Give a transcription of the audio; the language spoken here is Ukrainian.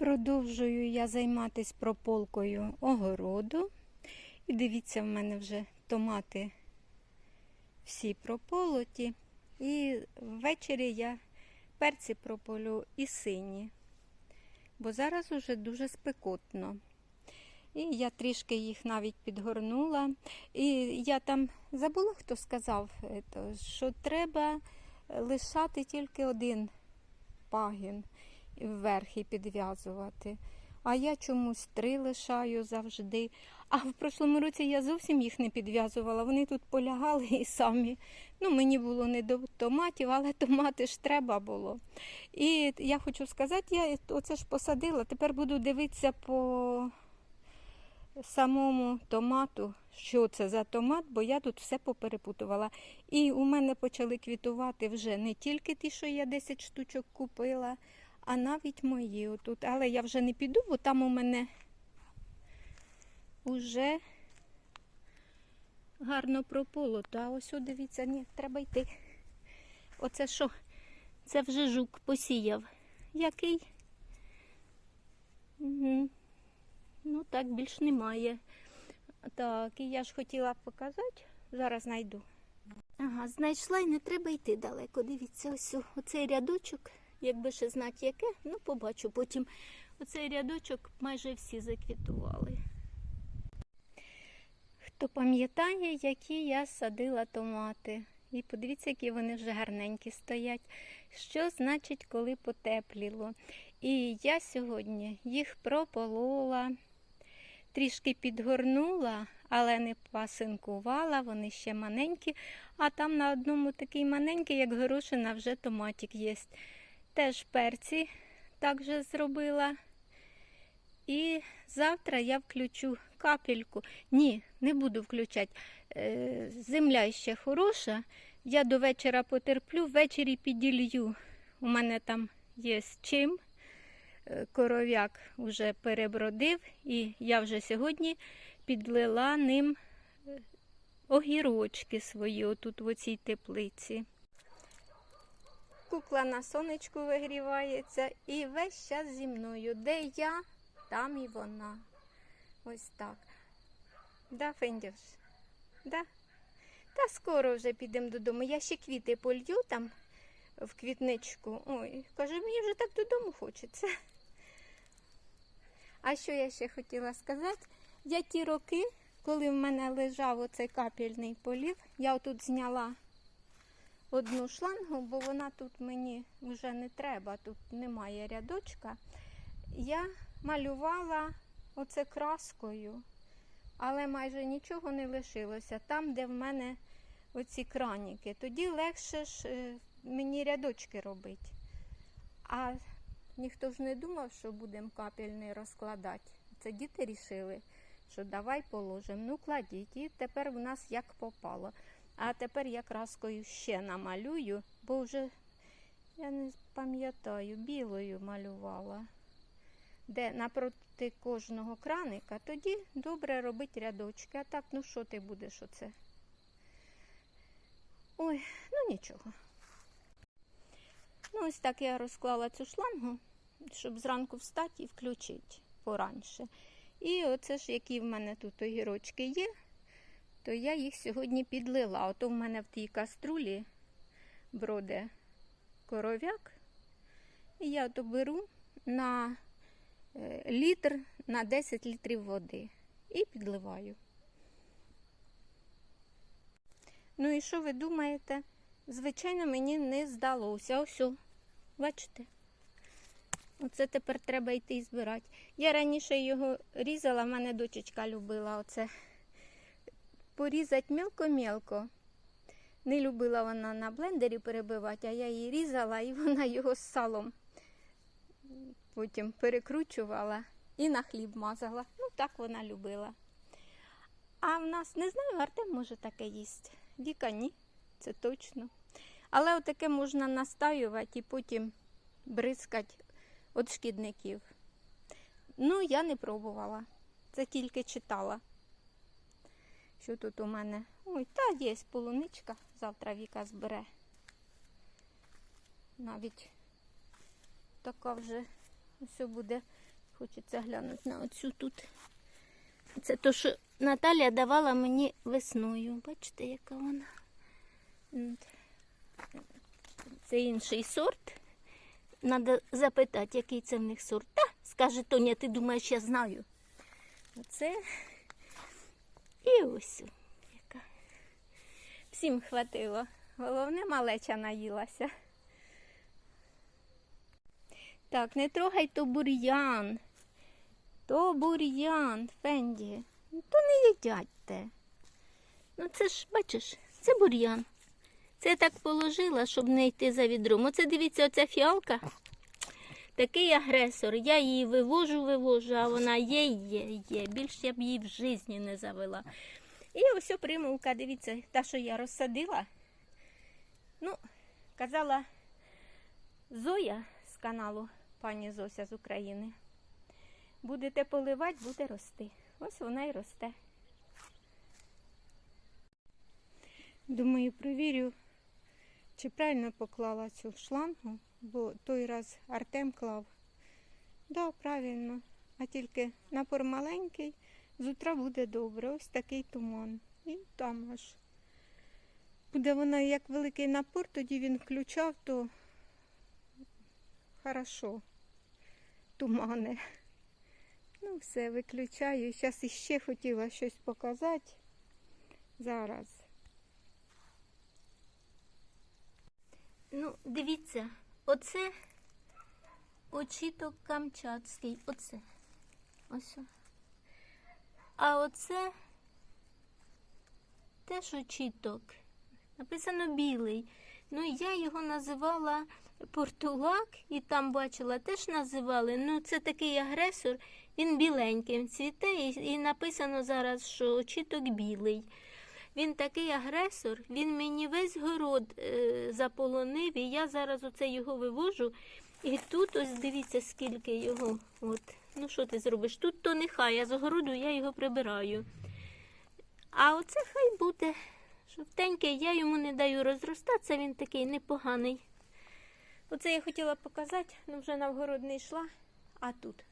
Продовжую я займатися прополкою огороду. І дивіться, в мене вже томати всі прополоті. І ввечері я перці прополю і сині, бо зараз уже дуже спекотно. І я трішки їх навіть підгорнула. І я там забула, хто сказав, е, що треба лишати тільки один пагін вверх і підв'язувати. А я чомусь три лишаю завжди. А в прошлому році я зовсім їх не підв'язувала. Вони тут полягали і самі. Ну, мені було не до томатів, але томати ж треба було. І я хочу сказати, я оце ж посадила. Тепер буду дивитися по самому томату, що це за томат, бо я тут все поперепутувала. І у мене почали квітувати вже не тільки ті, що я 10 штучок купила, а навіть мої отут. Але я вже не піду, бо там у мене вже гарно прополото. А ось о, дивіться, ні, треба йти. Оце що? Це вже жук посіяв. Який? Угу. Ну так, більш немає. Так, і я ж хотіла показати, зараз знайду. Ага, знайшла і не треба йти далеко. Дивіться, ось оцей рядочок, якби ще знати яке, ну побачу потім. Оцей рядочок майже всі заквітували. Хто пам'ятає, які я садила томати. І подивіться, які вони вже гарненькі стоять. Що значить, коли потепліло? І я сьогодні їх прополола, трішки підгорнула, але не пасинкувала, вони ще маленькі. А там на одному такий маленький, як горошина, вже томатик є. Теж перці так зробила. І завтра я включу капельку. Ні, не буду включати. Е, Земля ще хороша. Я до вечора потерплю, ввечері піділью. У мене там є з чим. Е, Коров'як вже перебродив, і я вже сьогодні підлила ним е, огірочки свої отут в оцій теплиці. Кукла на сонечку вигрівається і весь час зі мною. Де я, там і вона. Ось так. Да, Фендюш? Да? Та скоро вже підемо додому. Я ще квіти полью там в квітничку. Ой, каже, мені вже так додому хочеться. А що я ще хотіла сказати? Я ті роки, коли в мене лежав оцей капельний полів, я отут зняла одну шлангу, бо вона тут мені вже не треба, тут немає рядочка. Я малювала оце краскою, але майже нічого не лишилося. Там, де в мене оці краніки, тоді легше ж е, мені рядочки робити. А ніхто ж не думав, що будемо капельний розкладати. Це діти рішили, що давай положимо. Ну, кладіть. І тепер в нас як попало. А тепер я краскою ще намалюю, бо вже я не пам'ятаю, білою малювала. Де напроти кожного краника, тоді добре робити рядочки. А так, ну що ти будеш оце? Ой, ну нічого. Ну, ось так я розклала цю шлангу, щоб зранку встати і включити пораньше. І оце ж, які в мене тут огірочки є, то я їх сьогодні підлила. Ото в мене в тій каструлі броде коров'як. І я то беру на е, літр на 10 літрів води і підливаю. Ну і що ви думаєте? Звичайно, мені не здалося. Ось, бачите? Оце тепер треба йти і збирати. Я раніше його різала, в мене дочечка любила оце порізати мілко-мілко. Не любила вона на блендері перебивати, а я її різала і вона його з салом потім перекручувала і на хліб мазала. Ну, так вона любила. А в нас, не знаю, Артем може таке їсть. Віка ні, це точно. Але отаке можна настаювати і потім бризкати від шкідників. Ну, я не пробувала. Це тільки читала. Що тут у мене? Ой, та є полуничка. Завтра Віка збере. Навіть така вже все буде хочеться глянути на оцю тут. Це то, що Наталя давала мені весною. Бачите, яка вона. Це інший сорт. Треба запитати, який це в них сорт. Та, скаже Тоня, ти думаєш, я знаю. Оце. І ось. Яка. Всім хватило. Головне, малеча наїлася. Так, не трогай то бур'ян. То бур'ян, Фенді. То не їдять те. Ну це ж, бачиш, це бур'ян. Це так положила, щоб не йти за відром. Оце дивіться, оця фіалка. Такий агресор. Я її вивожу, вивожу, а вона є, є, є. Більш я б її в житті не завела. І ось примулка, дивіться, та, що я розсадила. Ну, казала Зоя з каналу пані Зося з України. Будете поливати, буде рости. Ось вона і росте. Думаю, провірю, чи правильно поклала цю шлангу, бо той раз Артем клав. Да, правильно. А тільки напор маленький, з утра буде добре. Ось такий туман. І там аж. Буде вона як великий напор, тоді він включав, то хорошо. Тумане. Ну, все, виключаю. Зараз іще хотіла щось показати. Зараз. Ну, дивіться, оце очіток камчатський. Оце. Ось. А оце теж очіток. Написано білий. Ну, я його називала портулак, і там бачила, теж називали. Ну, це такий агресор, він біленьким цвіте, і, і написано зараз, що очіток білий. Він такий агресор, він мені весь город е, заполонив, і я зараз оце його вивожу. І тут ось дивіться, скільки його. От. Ну що ти зробиш? Тут то нехай, а з огороду я його прибираю. А оце хай буде. Жовтенький, я йому не даю розростатися, він такий непоганий. Оце я хотіла показати, ну вже на вгород не йшла, а тут.